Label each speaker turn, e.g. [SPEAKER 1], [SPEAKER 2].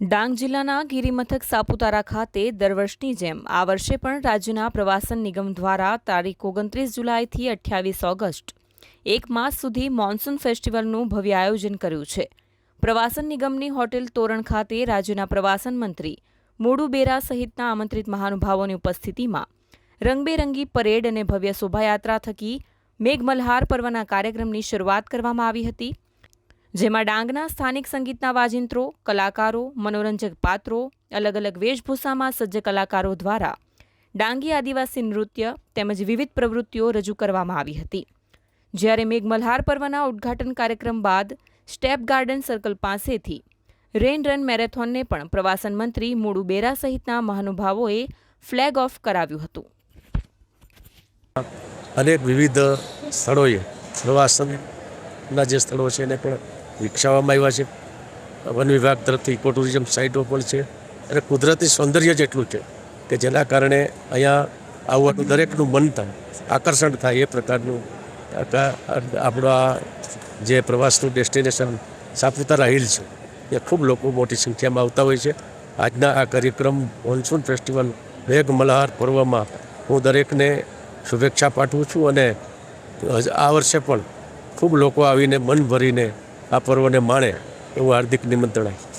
[SPEAKER 1] ડાંગ જિલ્લાના ગિરિમથક સાપુતારા ખાતે દર વર્ષની જેમ આ વર્ષે પણ રાજ્યના પ્રવાસન નિગમ દ્વારા તારીખ ઓગણત્રીસ જુલાઈથી અઠ્યાવીસ ઓગસ્ટ, એક માસ સુધી મોન્સૂન ફેસ્ટિવલનું ભવ્ય આયોજન કર્યું છે. પ્રવાસન નિગમની હોટેલ તોરણ ખાતે રાજ્યના પ્રવાસન મંત્રી મોડુ બેરા સહિતના આમંત્રિત મહાનુભાવોની ઉપસ્થિતિમાં રંગબેરંગી પરેડ અને ભવ્ય શોભાયાત્રા થકી મેઘમલ્હાર પર્વના કાર્યક્રમની શરૂઆત કરવામાં આવી હતી. જેમાં ડાંગના સ્થાનિક સંગીતના વાજિંત્રો, કલાકારો, મનોરંજક પાત્રો અલગ અલગ વેશભૂષામાં સજ્જ કલાકારો દ્વારા ડાંગી આદિવાસી નૃત્ય તેમજ વિવિધ પ્રવૃત્તિઓ રજૂ કરવામાં આવી હતી. જ્યારે મેઘમલ્હાર પર્વના ઉદ્ઘાટન કાર્યક્રમ બાદ સ્ટેપ ગાર્ડન સર્કલ પાસેથી રેન રન મેરેથોનને પણ પ્રવાસન મંત્રી મોડુ બેરા સહિતના મહાનુભાવોએ ફ્લેગ ઓફ કરાવ્યું હતું.
[SPEAKER 2] અનેક વિવિધ સ્થળોએ પ્રવાસનના જે સ્થળો છે એને પણ વિકસાવવામાં આવ્યા છે. વન વિભાગ તરફથી ઇકો ટુરિઝમ સાઇટો પણ છે અને કુદરતી સૌંદર્ય જેટલું છે કે જેના કારણે અહીંયા આવવાનું દરેકનું મન થાય, આકર્ષણ થાય એ પ્રકારનું આપણું આ જે પ્રવાસનું ડેસ્ટિનેશન સાપુતારા હિલ છે, એ ખૂબ લોકો મોટી સંખ્યામાં આવતા હોય છે. આજના આ કાર્યક્રમ મોન્સૂન ફેસ્ટિવલ મેઘ મલ્હાર પર્વમાં હું દરેકને શુભેચ્છા પાઠવું છું અને આ વર્ષે પણ ખૂબ લોકો આવીને મન ભરીને આ પર્વને માણે એવું હાર્દિક નિમંત્રણ